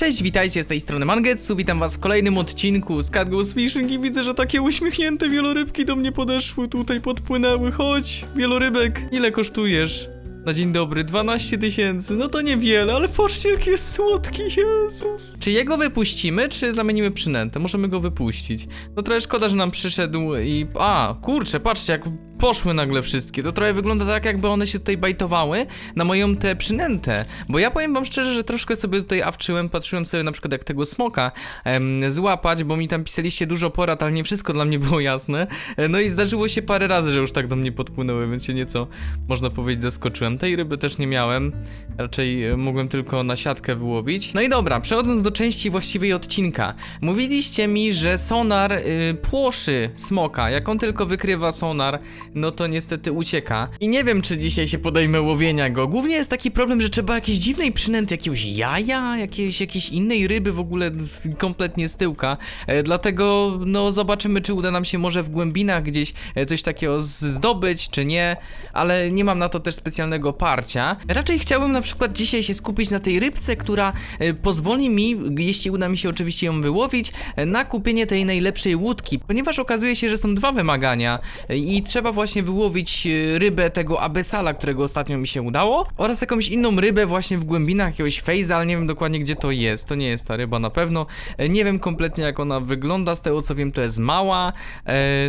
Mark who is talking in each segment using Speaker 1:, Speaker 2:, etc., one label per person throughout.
Speaker 1: Cześć, witajcie z tej strony Mangetsu, witam was w kolejnym odcinku z Cat Goes Fishing i widzę, że takie uśmiechnięte wielorybki do mnie podeszły, tutaj podpłynęły, chodź, wielorybek, ile kosztujesz? Na dzień dobry, 12 tysięcy, no to niewiele, ale patrzcie jaki jest słodki, Jezus. Czy jego wypuścimy, czy zamienimy przynętę? Możemy go wypuścić. No trochę szkoda, że nam przyszedł i... A, kurczę, patrzcie jak poszły nagle wszystkie, to trochę wygląda tak jakby one się tutaj bajtowały na moją tę przynętę, bo ja powiem wam szczerze, że troszkę sobie tutaj awczyłem, patrzyłem sobie na przykład jak tego smoka em, złapać, bo mi tam pisaliście dużo porad, ale nie wszystko dla mnie było jasne, E, no i zdarzyło się parę razy, że już tak do mnie podpłynęły, więc się nieco, można powiedzieć, zaskoczyłem. Tej ryby też nie miałem, raczej e, mogłem tylko na siatkę wyłowić. No i dobra, przechodząc do części właściwej odcinka. Mówiliście mi, że sonar y, płoszy smoka, jak on tylko wykrywa sonar, no to niestety ucieka. I nie wiem, czy dzisiaj się podejmę łowienia go. Głównie jest taki problem, że trzeba jakiejś dziwnej przynęty, jakiegoś jaja, jakiejś, jakiejś innej ryby w ogóle kompletnie z tyłka. E, dlatego, no zobaczymy, czy uda nam się może w głębinach gdzieś e, coś takiego zdobyć, czy nie, ale nie mam na to też specjalnego parcia. Raczej chciałbym na przykład dzisiaj się skupić na tej rybce, która e, pozwoli mi, jeśli uda mi się oczywiście ją wyłowić, e, na kupienie tej najlepszej łódki, ponieważ okazuje się, że są dwa wymagania e, i trzeba właśnie wyłowić rybę tego abesala, którego ostatnio mi się udało, oraz jakąś inną rybę właśnie w głębinach jakiegoś fejza, ale nie wiem dokładnie gdzie to jest. To nie jest ta ryba na pewno. Nie wiem kompletnie jak ona wygląda, z tego co wiem to jest mała.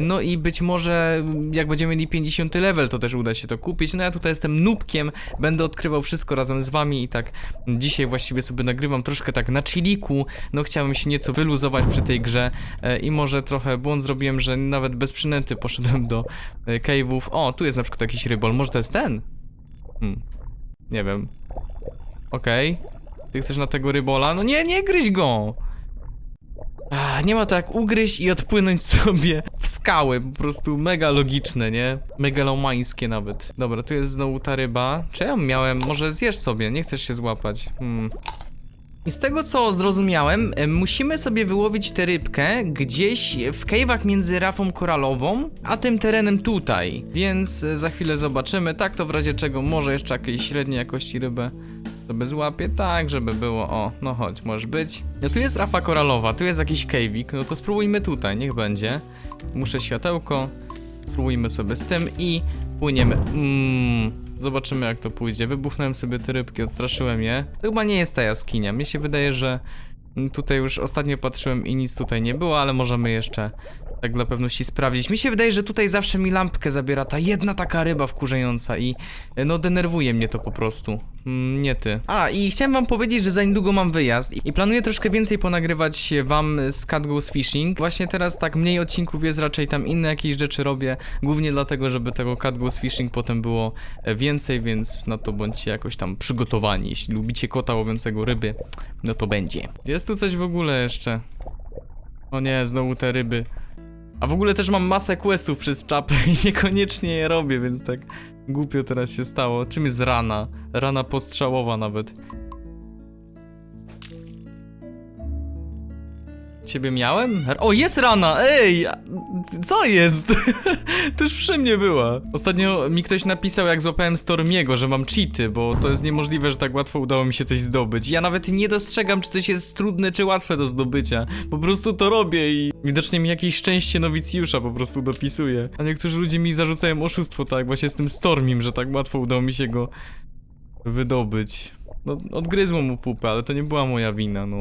Speaker 1: No i być może jak będziemy mieli 50 level, to też uda się to kupić. No ja tutaj jestem będę odkrywał wszystko razem z wami i tak dzisiaj właściwie sobie nagrywam troszkę tak na chilliku. No chciałem się nieco wyluzować przy tej grze e, i może trochę błąd zrobiłem, że nawet bez przynęty poszedłem do e, cave'ów. O, tu jest na przykład jakiś rybol, może to jest ten? Hmm. Nie wiem. Okej. Ty chcesz na tego rybola? No nie, nie gryź go! Ah, nie ma to jak ugryźć i odpłynąć sobie w skały, po prostu mega logiczne, nie? Megalomańskie nawet. Dobra, tu jest znowu ta ryba. Czy ja miałem? Może zjesz sobie, nie chcesz się złapać. Hmm. I z tego co zrozumiałem, e, musimy sobie wyłowić tę rybkę gdzieś w cave'ach między rafą koralową, a tym terenem tutaj. Więc e, za chwilę zobaczymy. Tak to w razie czego może jeszcze jakiejś średniej jakości rybę sobie złapię, tak żeby było. O, no chodź, możesz być. No tu jest rafa koralowa, tu jest jakiś cave'ik, no to spróbujmy tutaj, niech będzie. Muszę światełko, spróbujmy sobie z tym i płyniemy. Mmm, zobaczymy jak to pójdzie. Wybuchnąłem sobie te rybki, odstraszyłem je. To chyba nie jest ta jaskinia. Mnie się wydaje, że mm, tutaj już ostatnio patrzyłem i nic tutaj nie było, ale możemy jeszcze tak dla pewności sprawdzić. Mi się wydaje, że tutaj zawsze mi lampkę zabiera ta jedna taka ryba wkurzająca i e, no denerwuje mnie to po prostu. Mm, nie ty. A i chciałem wam powiedzieć, że za niedługo mam wyjazd i- planuję troszkę więcej ponagrywać wam z Cat Fishing. Właśnie teraz tak mniej odcinków jest, raczej tam inne jakieś rzeczy robię, głównie dlatego, żeby tego Cat Fishing potem było e, więcej, więc na to bądźcie jakoś tam przygotowani. Jeśli lubicie kota łowiącego ryby, no to będzie. Jest tu coś w ogóle jeszcze. O nie, znowu te ryby. A w ogóle też mam masę questów przez czapę i niekoniecznie je robię, więc tak głupio teraz się stało. Czym jest rana? Rana postrzałowa nawet. Ciebie miałem? O, jest rana! Ej! Co jest? Też przy mnie była. Ostatnio mi ktoś napisał, jak złapałem Stormiego, że mam cheaty, bo to jest niemożliwe, że tak łatwo udało mi się coś zdobyć. Ja nawet nie dostrzegam, czy coś jest trudne, czy łatwe do zdobycia. Po prostu to robię i widocznie mi jakieś szczęście nowicjusza po prostu dopisuje. A niektórzy ludzie mi zarzucają oszustwo, tak, właśnie z tym Stormim, że tak łatwo udało mi się go wydobyć. No, odgryzło mu pupę, ale to nie była moja wina, no.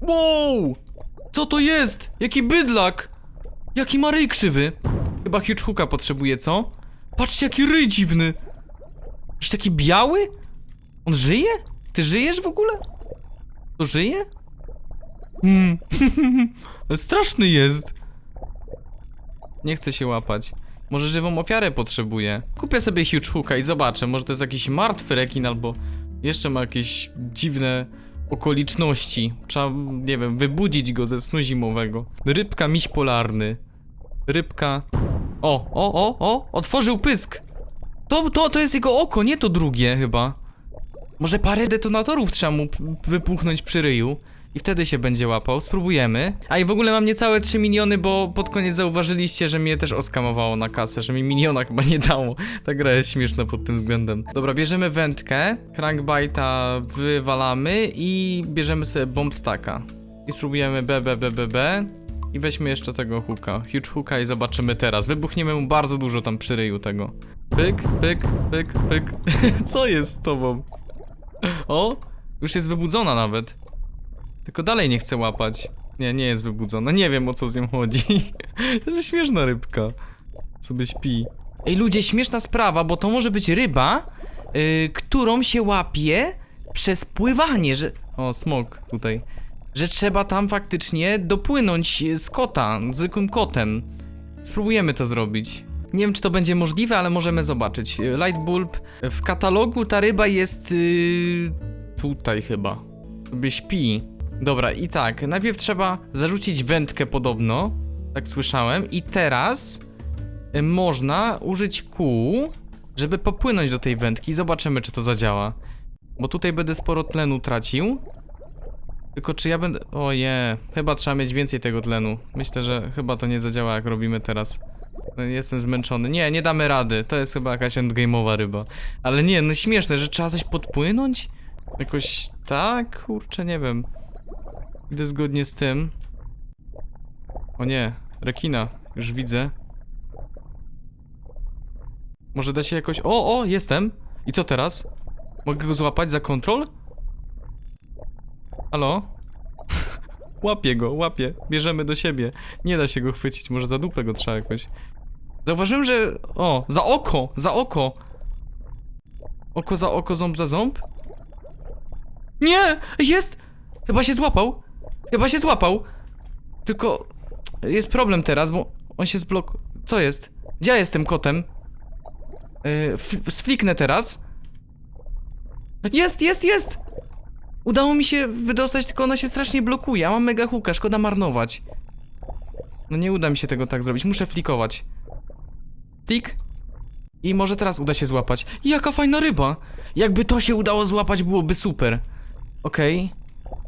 Speaker 1: Wow! Co to jest? Jaki bydlak! Jaki ma ryj krzywy! Chyba huge hooka potrzebuje, co? Patrzcie, jaki ryj dziwny! Jakiś taki biały? On żyje? Ty żyjesz w ogóle? To żyje? Hmm. Straszny jest! Nie chcę się łapać. Może żywą ofiarę potrzebuje. Kupię sobie huge hooka i zobaczę. Może to jest jakiś martwy rekin albo jeszcze ma jakieś dziwne okoliczności. Trzeba, nie wiem, wybudzić go ze snu zimowego. Rybka miś polarny. Rybka. O, o, o, o! Otworzył pysk! To, to, to jest jego oko, nie to drugie chyba. Może parę detonatorów trzeba mu wypuchnąć przy ryju. I wtedy się będzie łapał. Spróbujemy. A i w ogóle mam niecałe 3 miliony, bo pod koniec zauważyliście, że mnie też oskamowało na kasę, że mi miliona chyba nie dało. Ta gra jest śmieszna pod tym względem. Dobra, bierzemy wędkę, crankbaita wywalamy i bierzemy sobie bombstacka. I spróbujemy B, B, B, B, B. I weźmy jeszcze tego hooka, huge hooka i zobaczymy teraz. Wybuchniemy mu bardzo dużo tam przy ryju tego. Pyk, pyk, pyk, pyk. Co jest z tobą? O, już jest wybudzona nawet. Tylko dalej nie chce łapać. Nie, nie jest wybudzona. Nie wiem o co z nią chodzi. To jest śmieszna rybka. Sobie śpi. Ej, ludzie, śmieszna sprawa, bo to może być ryba, yy, którą się łapie przez pływanie, że... O, smok tutaj. Że trzeba tam faktycznie dopłynąć z kota, zwykłym kotem. Spróbujemy to zrobić. Nie wiem, czy to będzie możliwe, ale możemy zobaczyć. Light bulb. W katalogu ta ryba jest yy, tutaj chyba. Sobie śpi. Dobra, i tak, najpierw trzeba zarzucić wędkę podobno, tak słyszałem, i teraz y, można użyć kół, żeby popłynąć do tej wędki. Zobaczymy, czy to zadziała. Bo tutaj będę sporo tlenu tracił. Tylko czy ja będę... Oje, chyba trzeba mieć więcej tego tlenu. Myślę, że chyba to nie zadziała, jak robimy teraz. No, Jestem zmęczony. Nie, nie damy rady. To jest chyba jakaś endgame'owa ryba. Ale nie, no śmieszne, że trzeba coś podpłynąć? Jakoś tak? Kurczę, nie wiem. Idę zgodnie z tym. O nie, rekina. Już widzę. Może da się jakoś... O, o, jestem! I co teraz? Mogę go złapać za kontrol? Halo? łapię go, łapię. Bierzemy do siebie. Nie da się go chwycić, może za dupę go trzeba jakoś. Zauważyłem, że... O, za oko, za oko. Oko za oko, ząb za ząb? Nie! Jest! Chyba się złapał. Chyba się złapał. Tylko jest problem teraz, bo on się zblok... Co jest? Gdzie ja jestem kotem? Yy, fl- sfliknę teraz. Jest, jest, jest! Udało mi się wydostać, tylko ona się strasznie blokuje. A mam mega huka, szkoda marnować. No nie uda mi się tego tak zrobić, muszę flikować. Flik. I może teraz uda się złapać. Jaka fajna ryba! Jakby to się udało złapać, byłoby super. Okej.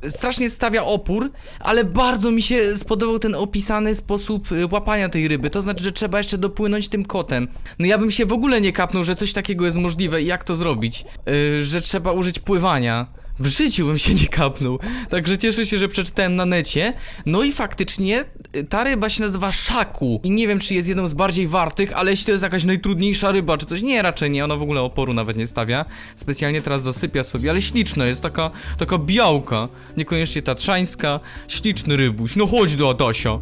Speaker 1: Strasznie stawia opór, ale bardzo mi się spodobał ten opisany sposób y, łapania tej ryby. To znaczy, że trzeba jeszcze dopłynąć tym kotem. No ja bym się w ogóle nie kapnął, że coś takiego jest możliwe i jak to zrobić. Yy, że trzeba użyć pływania. W życiu bym się nie kapnął. Także cieszę się, że przeczytałem na necie. No i faktycznie ta ryba się nazywa szaku. I nie wiem, czy jest jedną z bardziej wartych, ale jeśli to jest jakaś najtrudniejsza ryba, czy coś. Nie, raczej nie. Ona w ogóle oporu nawet nie stawia. Specjalnie teraz zasypia sobie, ale śliczna jest. Taka, taka białka. Niekoniecznie tatrzańska. Śliczny rybuś. No chodź do Adasia.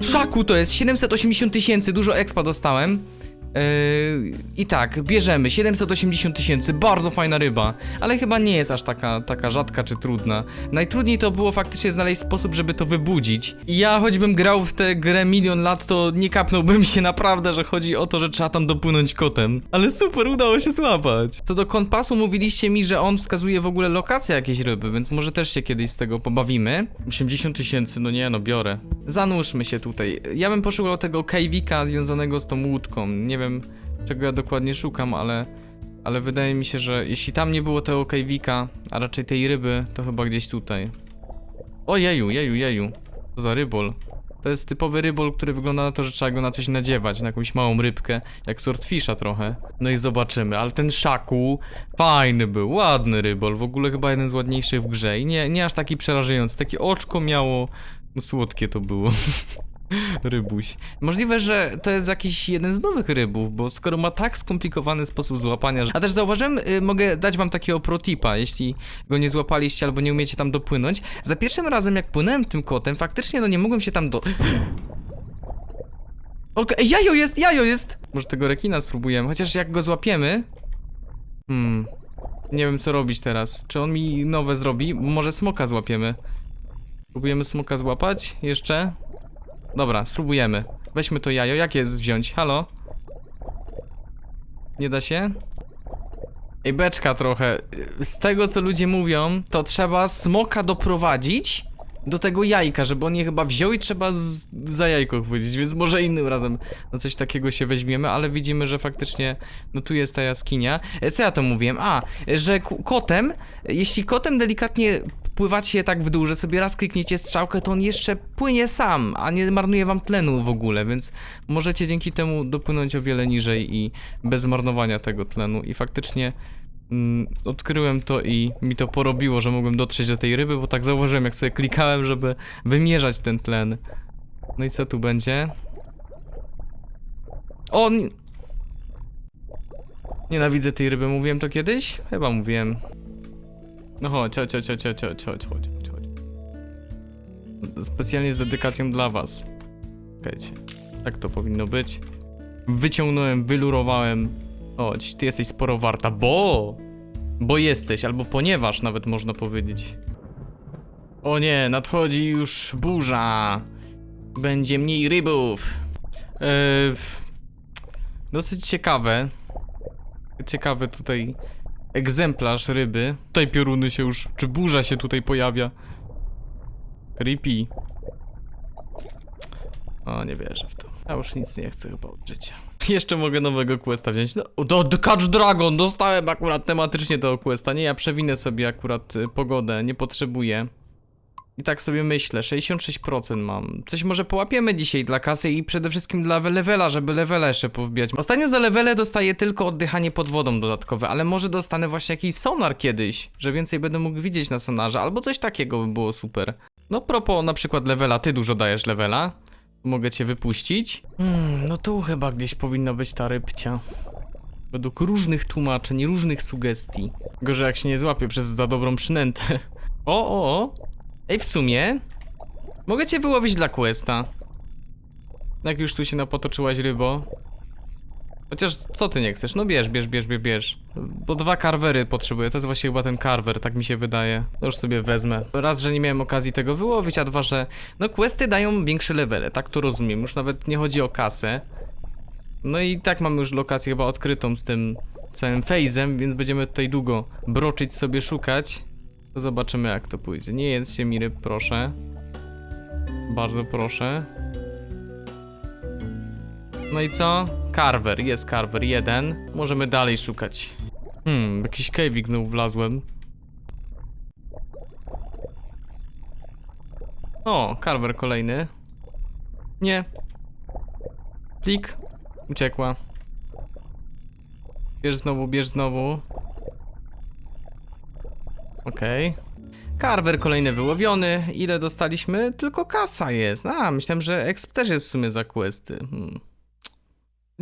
Speaker 1: Szaku to jest 780 tysięcy. Dużo expa dostałem. Yy, I tak, bierzemy 780 tysięcy, bardzo fajna ryba, ale chyba nie jest aż taka, taka rzadka czy trudna. Najtrudniej to było faktycznie znaleźć sposób, żeby to wybudzić. Ja choćbym grał w tę grę milion lat, to nie kapnąłbym się naprawdę, że chodzi o to, że trzeba tam dopłynąć kotem. Ale super, udało się złapać. Co do kompasu, mówiliście mi, że on wskazuje w ogóle lokację jakiejś ryby, więc może też się kiedyś z tego pobawimy. 80 tysięcy, no nie no, biorę. Zanurzmy się tutaj. Ja bym poszukał tego kajwika związanego z tą łódką. Nie wiem, czego ja dokładnie szukam, ale... Ale wydaje mi się, że jeśli tam nie było tego kajwika, a raczej tej ryby, to chyba gdzieś tutaj. O jeju, jeju, jeju. To za rybol. To jest typowy rybol, który wygląda na to, że trzeba go na coś nadziewać, na jakąś małą rybkę, jak swordfisha trochę. No i zobaczymy, ale ten szaku fajny był, ładny rybol, w ogóle chyba jeden z ładniejszych w grze i nie, nie aż taki przerażający, takie oczko miało, no słodkie to było. Rybuś. Możliwe, że to jest jakiś jeden z nowych rybów, bo skoro ma tak skomplikowany sposób złapania. A też zauważyłem, y, mogę dać wam takiego protipa, jeśli go nie złapaliście albo nie umiecie tam dopłynąć. Za pierwszym razem, jak płynąłem tym kotem, faktycznie no nie mogłem się tam do. Okej, jajo jest, jajo jest! Może tego rekina spróbujemy, chociaż jak go złapiemy. Hmm. Nie wiem co robić teraz. Czy on mi nowe zrobi? Może smoka złapiemy. Próbujemy smoka złapać? Jeszcze? Dobra, spróbujemy. Weźmy to jajo. Jak jest wziąć? Halo? Nie da się? Ej, beczka trochę. Z tego, co ludzie mówią, to trzeba smoka doprowadzić do tego jajka, żeby on je chyba wziął i trzeba z, za jajko chwycić, więc może innym razem no coś takiego się weźmiemy, ale widzimy, że faktycznie, no tu jest ta jaskinia. E, Co ja to mówiłem? A, że kotem, jeśli kotem delikatnie pływacie tak w dół, że sobie raz klikniecie strzałkę, to on jeszcze płynie sam, a nie marnuje wam tlenu w ogóle, więc możecie dzięki temu dopłynąć o wiele niżej i bez marnowania tego tlenu i faktycznie mm, odkryłem to i mi to porobiło, że mogłem dotrzeć do tej ryby, bo tak zauważyłem, jak sobie klikałem, żeby wymierzać ten tlen. No i co tu będzie? O! ni- Nienawidzę tej ryby, mówiłem to kiedyś? Chyba mówiłem. No chodź, chodź, chodź, chodź, chodź, chodź, chodź, chodź. Specjalnie z dedykacją dla was. Czekajcie. Tak to powinno być. Wyciągnąłem, wylurowałem. Chodź, ty jesteś sporo warta, bo... Bo jesteś, albo ponieważ nawet można powiedzieć. O nie, nadchodzi już burza. Będzie mniej rybów. Eee, dosyć ciekawe. Ciekawy tutaj egzemplarz ryby. Tutaj pioruny się już, czy burza się tutaj pojawia. Creepy. O, nie wierzę w to. Ja już nic nie chcę chyba od życia. Jeszcze mogę nowego questa wziąć. No, do Catch Dragon! Dostałem akurat tematycznie tego questa. Nie, ja przewinę sobie akurat y, pogodę, nie potrzebuję. I tak sobie myślę, 66% mam. Coś może połapiemy dzisiaj dla kasy i przede wszystkim dla levela, żeby levela jeszcze powbijać. Ostatnio za levele dostaję tylko oddychanie pod wodą dodatkowe, ale może dostanę właśnie jakiś sonar kiedyś, że więcej będę mógł widzieć na sonarze, albo coś takiego by było super. No propos na przykład levela, ty dużo dajesz levela. Mogę cię wypuścić. Hmm, no tu chyba gdzieś powinna być ta rybcia. Według różnych tłumaczeń, różnych sugestii. Gorzej jak się nie złapie przez za dobrą przynętę. O, o, o. Ej, w sumie... Mogę cię wyłowić dla questa. Jak już tu się napotoczyłaś rybo. Chociaż co ty nie chcesz? No bierz, bierz, bierz, bierz, bierz. Bo dwa karwery potrzebuję, to jest właśnie chyba ten karwer, tak mi się wydaje. To już sobie wezmę. Raz, że nie miałem okazji tego wyłowić, a dwa, że... No questy dają większe levele, tak to rozumiem. Już nawet nie chodzi o kasę. No i tak mamy już lokację chyba odkrytą z tym całym fejzem, więc będziemy tutaj długo broczyć sobie, szukać. To zobaczymy jak to pójdzie. Nie jedzcie mi ryb, proszę. Bardzo proszę. No i co? Carver, jest Carver, jeden. Możemy dalej szukać. Hmm, jakiś cave'ik znowu wlazłem. O, Carver kolejny. Nie. Plik. Uciekła. Bierz znowu, bierz znowu. Okej. Carver kolejny wyłowiony. Ile dostaliśmy? Tylko kasa jest. A, myślałem, że exp też jest w sumie za questy. Hmm.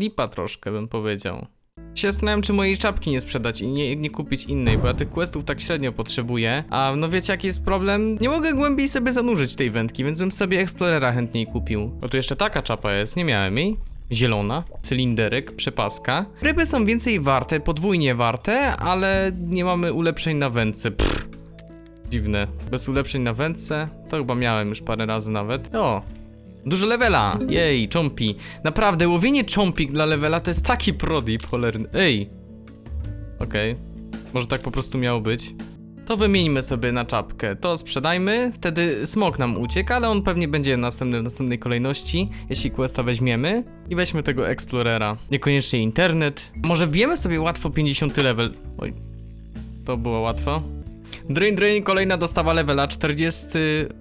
Speaker 1: Lipa troszkę bym powiedział. Się zastanawiam, czy mojej czapki nie sprzedać i nie, nie kupić innej, bo ja tych questów tak średnio potrzebuję. A no wiecie jaki jest problem? Nie mogę głębiej sobie zanurzyć tej wędki, więc bym sobie Explorera chętniej kupił. O tu jeszcze taka czapa jest, nie miałem jej. Zielona, cylinderek, przepaska. Ryby są więcej warte, podwójnie warte, ale nie mamy ulepszeń na wędce. Pff. Dziwne. Bez ulepszeń na wędce? To chyba miałem już parę razy nawet. O! Dużo levela! Jej, chompi. Naprawdę, łowienie chompik dla levela to jest taki prodip cholerny. Ej! Okej. Może tak po prostu miało być. To wymieńmy sobie na czapkę. To sprzedajmy, wtedy smok nam uciekł, ale on pewnie będzie następny w następnej kolejności, jeśli questa weźmiemy. I weźmy tego Explorera. Niekoniecznie internet. Może wbijemy sobie łatwo 50 level. Oj. To było łatwo. Drain Drain, kolejna dostawa levela 40.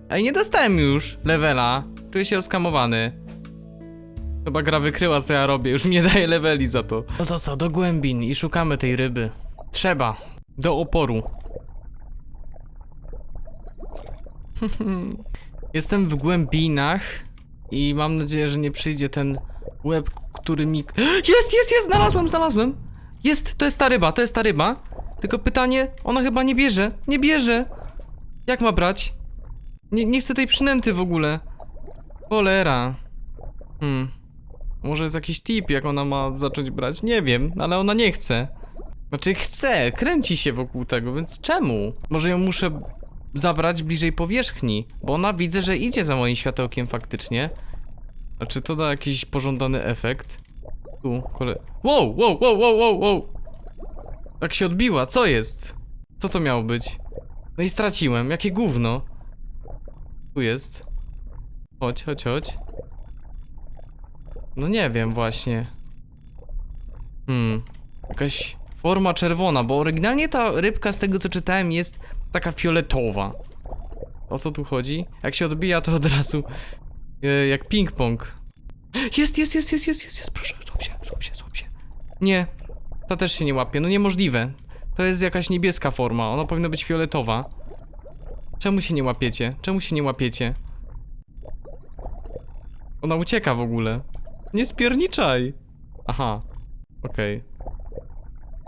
Speaker 1: Ej, nie dostałem już levela. Czuję się oskamowany. Chyba gra wykryła co ja robię, już mi nie daje leveli za to. No to co, do głębin i szukamy tej ryby. Trzeba. Do oporu. Jestem w głębinach i mam nadzieję, że nie przyjdzie ten łeb, który mi... Jest, jest, jest! Znalazłem, znalazłem! Jest, to jest ta ryba, to jest ta ryba. Tylko pytanie, ona chyba nie bierze, nie bierze. Jak ma brać? Nie, nie chcę tej przynęty w ogóle. Cholera. Hmm. Może jest jakiś tip, jak ona ma zacząć brać? Nie wiem, ale ona nie chce. Znaczy chce, kręci się wokół tego, więc czemu? Może ją muszę zabrać bliżej powierzchni, bo ona widzę, że idzie za moim światełkiem faktycznie. A czy to da jakiś pożądany efekt? Tu, kole... Wow, wow, wow, wow, wow, wow! Jak się odbiła, co jest? Co to miało być? No i straciłem, jakie gówno. Tu jest. Chodź, chodź, chodź. No nie wiem właśnie. Hmm. Jakaś forma czerwona, bo oryginalnie ta rybka z tego co czytałem jest taka fioletowa. O co tu chodzi? Jak się odbija to od razu e, jak ping-pong. Jest, jest, jest, jest, jest, jest, jest, proszę, złap się, złap się, złap się. Nie, to też się nie łapie, no niemożliwe. To jest jakaś niebieska forma, ona powinna być fioletowa. Czemu się nie łapiecie? Czemu się nie łapiecie? Ona ucieka w ogóle. Nie spierniczaj. Aha. Okej.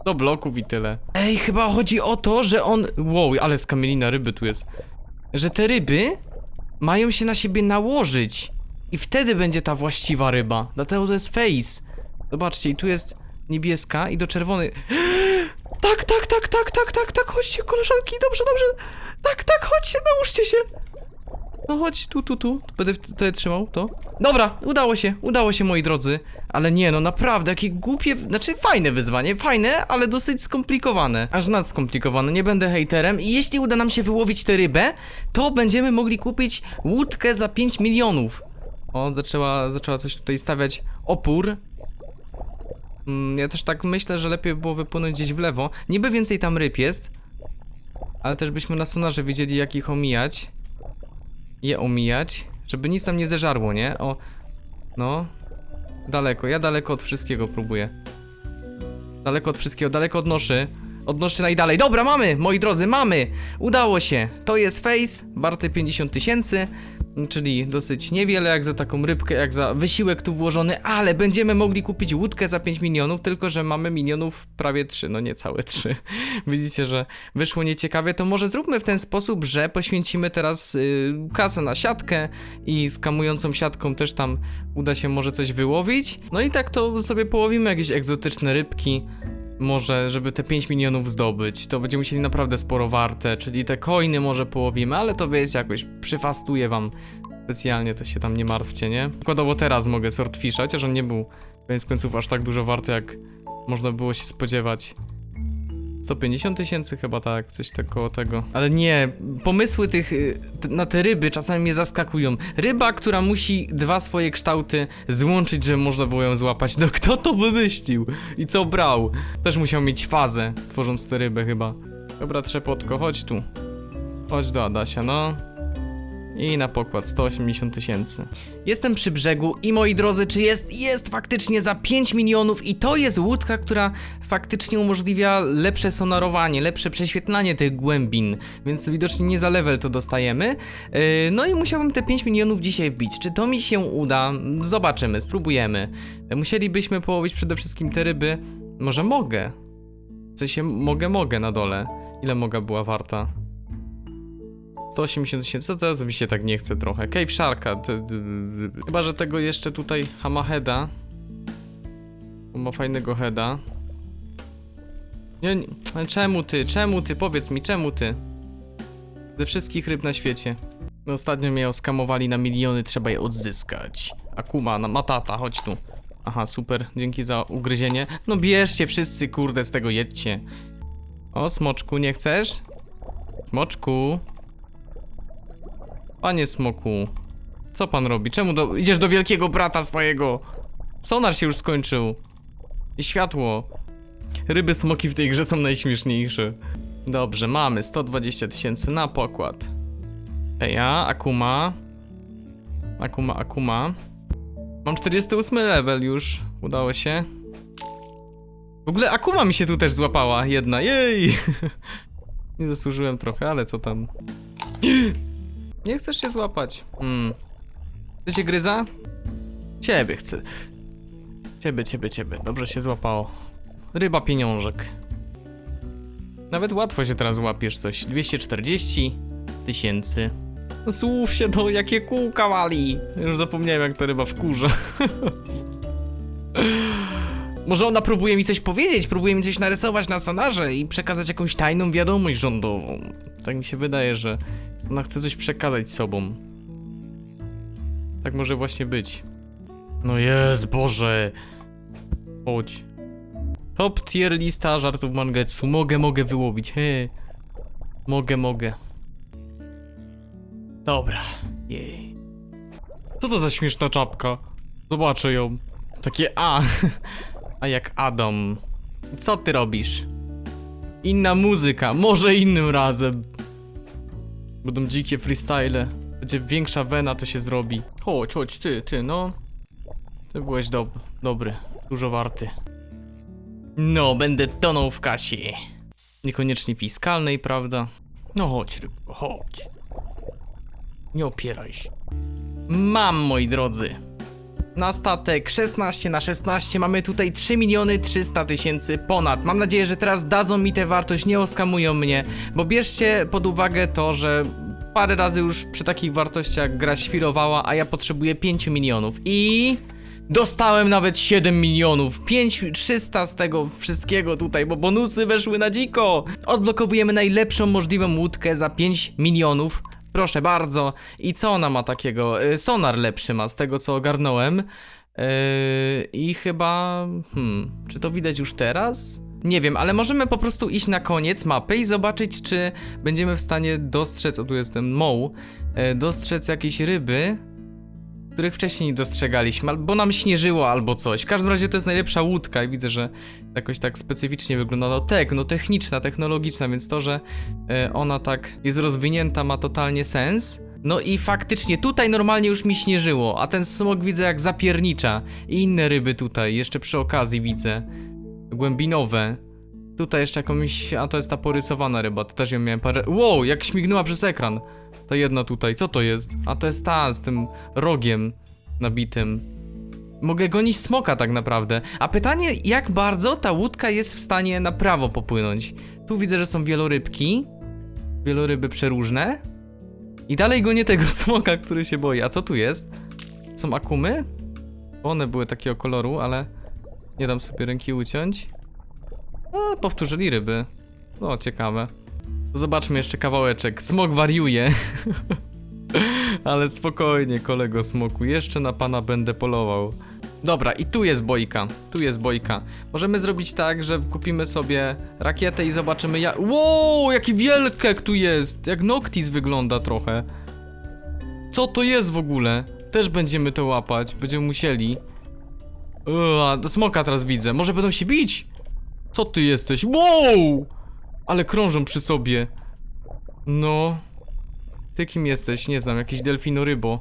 Speaker 1: Do bloków i tyle. Ej, chyba chodzi o to, że on... Wow, ale skamielina ryby tu jest. Że te ryby mają się na siebie nałożyć. I wtedy będzie ta właściwa ryba. Dlatego to jest face. Zobaczcie, i tu jest niebieska i do czerwonej. Tak, tak, tak, tak, tak, tak, tak, chodźcie, koleżanki, dobrze, dobrze. Tak, tak, chodźcie, nałóżcie się. No chodź, tu, tu, tu. Będę tutaj trzymał to. Dobra, udało się, udało się, moi drodzy. Ale nie, no naprawdę, jakie głupie, znaczy fajne wyzwanie, fajne, ale dosyć skomplikowane. Aż nad skomplikowane, nie będę hejterem. I jeśli uda nam się wyłowić tę rybę, to będziemy mogli kupić łódkę za 5 milionów. O, zaczęła, zaczęła coś tutaj stawiać opór. Mm, ja też tak myślę, że lepiej by było wypłynąć gdzieś w lewo. Niby więcej tam ryb jest, ale też byśmy na sonarze wiedzieli, jak ich omijać. Je omijać, żeby nic tam nie zeżarło, nie? O, no. Daleko, ja daleko od wszystkiego próbuję. Daleko od wszystkiego, daleko od noszy. Od noszy najdalej. Dobra, mamy, moi drodzy, mamy! Udało się. To jest face, warty 50 tysięcy, czyli dosyć niewiele jak za taką rybkę, jak za wysiłek tu włożony, ale będziemy mogli kupić łódkę za 5 milionów, tylko że mamy milionów prawie 3, no nie całe 3. Widzicie, że wyszło nieciekawie, to może zróbmy w ten sposób, że poświęcimy teraz y, kasę na siatkę i z kamującą siatką też tam uda się może coś wyłowić. No i tak to sobie połowimy jakieś egzotyczne rybki. Może, żeby te 5 milionów zdobyć, to będziemy musieli naprawdę sporo warte, czyli te coiny może połowimy, ale to wiecie, jakoś przyfastuję wam specjalnie, to się tam nie martwcie, nie? Przykładowo teraz mogę swordfisha, chociaż on nie był koniec końców aż tak dużo warty, jak można było się spodziewać. 150 tysięcy chyba tak, coś tak koło tego. Ale nie, pomysły tych y, na te ryby czasami mnie zaskakują. Ryba, która musi dwa swoje kształty złączyć, żeby można było ją złapać. No kto to wymyślił? I co brał? Też musiał mieć fazę, tworząc tę rybę chyba. Dobra, trzepotko, chodź tu. Chodź do Adasia, no. I na pokład 180 tysięcy. Jestem przy brzegu i moi drodzy, czy jest? Jest faktycznie za 5 milionów i to jest łódka, która faktycznie umożliwia lepsze sonarowanie, lepsze prześwietlanie tych głębin, więc widocznie nie za level to dostajemy. Yy, no i musiałbym te 5 milionów dzisiaj wbić. Czy to mi się uda? Zobaczymy, spróbujemy. Musielibyśmy połowić przede wszystkim te ryby. Może mogę? W sensie mogę, mogę na dole. Ile moga była warta? 180 tysięcy, to teraz mi się tak nie chce trochę. Cave Sharka. Chyba, że tego jeszcze tutaj Hamaheda. Ma fajnego heada. Nie, nie, czemu ty, czemu ty, powiedz mi, czemu ty? Ze wszystkich ryb na świecie. No, ostatnio mnie oskamowali na miliony, trzeba je odzyskać. Akuma, na matata, chodź tu. Aha, super, dzięki za ugryzienie. No bierzcie wszyscy, kurde, z tego jedźcie. O, smoczku, nie chcesz? Smoczku. Panie smoku, co pan robi? Czemu do... idziesz do wielkiego brata swojego? Sonar się już skończył. I światło. Ryby smoki w tej grze są najśmieszniejsze. Dobrze, mamy 120 tysięcy na pokład. Eja, Akuma. Akuma, Akuma. Mam 48 level już. Udało się. W ogóle Akuma mi się tu też złapała, jedna, jej! Nie zasłużyłem trochę, ale co tam. Nie chcesz się złapać. Hmm. Chcecie gryza? Ciebie chcę. Ciebie, ciebie, ciebie. Dobrze się złapało. Ryba pieniążek. Nawet łatwo się teraz łapiesz coś. 240 tysięcy. Słów się to, jakie kółka wali. Już zapomniałem, jak ta ryba wkurza. Może ona próbuje mi coś powiedzieć, próbuje mi coś narysować na sonarze i przekazać jakąś tajną wiadomość rządową. Tak mi się wydaje, że ona chce coś przekazać sobą. Tak może właśnie być. No jest, Boże. Chodź. Top tier lista żartów Mangetsu. Mogę, mogę wyłowić. He. Mogę, mogę. Dobra, jej. Co to za śmieszna czapka? Zobaczę ją. Takie A. A jak Adam. Co ty robisz? Inna muzyka, może innym razem. Będą dzikie freestyle. Będzie większa wena, to się zrobi. Chodź, chodź, ty, ty, no. Ty byłeś dob dobry, dużo warty. No, będę tonął w kasie. Niekoniecznie fiskalnej, prawda? No chodź, rybko, chodź. Nie opieraj się. Mam, moi drodzy. Na statek 16 na 16 mamy tutaj 3 miliony 300 tysięcy ponad. Mam nadzieję, że teraz dadzą mi tę wartość, nie oskamują mnie, bo bierzcie pod uwagę to, że parę razy już przy takich wartościach gra świrowała, a ja potrzebuję 5 milionów i... Dostałem nawet 7 milionów, 5 300 z tego wszystkiego tutaj, bo bonusy weszły na dziko. Odblokowujemy najlepszą możliwą łódkę za 5 milionów. Proszę bardzo. I co ona ma takiego? Y, Sonar lepszy ma z tego co ogarnąłem. Yy, I chyba. Hmm, czy to widać już teraz? Nie wiem, ale możemy po prostu iść na koniec mapy i zobaczyć, czy będziemy w stanie dostrzec. O, tu jestem Moł. e, Dostrzec jakieś ryby, których wcześniej nie dostrzegaliśmy, albo nam śnieżyło, albo coś. W każdym razie to jest najlepsza łódka i widzę, że jakoś tak specyficznie wygląda. No tek, no techniczna, technologiczna, więc to, że e, ona tak jest rozwinięta ma totalnie sens. No i faktycznie tutaj normalnie już mi śnieżyło, a ten smok widzę jak zapiernicza. I inne ryby tutaj, jeszcze przy okazji widzę. Głębinowe. Tutaj jeszcze jakąś, a to jest ta porysowana ryba, to też ją miałem parę... Wow, jak śmignęła przez ekran. Ta jedna tutaj, co to jest? A to jest ta z tym rogiem nabitym. Mogę gonić smoka tak naprawdę. A pytanie, jak bardzo ta łódka jest w stanie na prawo popłynąć? Tu widzę, że są wielorybki. Wieloryby przeróżne. I dalej gonię tego smoka, który się boi. A co tu jest? Są akumy? One były takiego koloru, ale nie dam sobie ręki uciąć. A, powtórzyli ryby. No, ciekawe. Zobaczmy jeszcze kawałeczek. Smok wariuje. Ale spokojnie, kolego smoku. Jeszcze na pana będę polował. Dobra, i tu jest bojka. Tu jest bojka. Możemy zrobić tak, że kupimy sobie rakietę i zobaczymy jak. Wow, jaki wielkek tu jest! Jak Noctis wygląda trochę. Co to jest w ogóle? Też będziemy to łapać. Będziemy musieli. Uaa, smoka teraz widzę. Może będą się bić? Co ty jesteś? Wow! Ale krążą przy sobie. No. Ty kim jesteś? Nie znam, jakiś delfinorybo.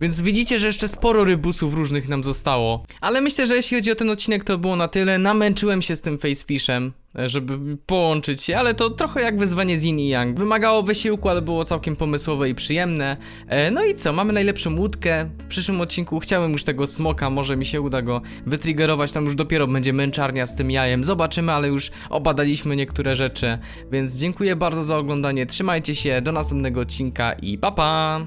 Speaker 1: Więc widzicie, że jeszcze sporo rybusów różnych nam zostało. Ale myślę, że jeśli chodzi o ten odcinek, to było na tyle. Namęczyłem się z tym facefishem, e, żeby połączyć się, ale to trochę jak wyzwanie z Yin i Yang. Wymagało wysiłku, ale było całkiem pomysłowe i przyjemne. E, No i co, mamy najlepszą łódkę. W przyszłym odcinku chciałem już tego smoka, może mi się uda go wytriggerować. Tam już dopiero będzie męczarnia z tym jajem. Zobaczymy, ale już obadaliśmy niektóre rzeczy. Więc dziękuję bardzo za oglądanie. Trzymajcie się, do następnego odcinka i pa pa!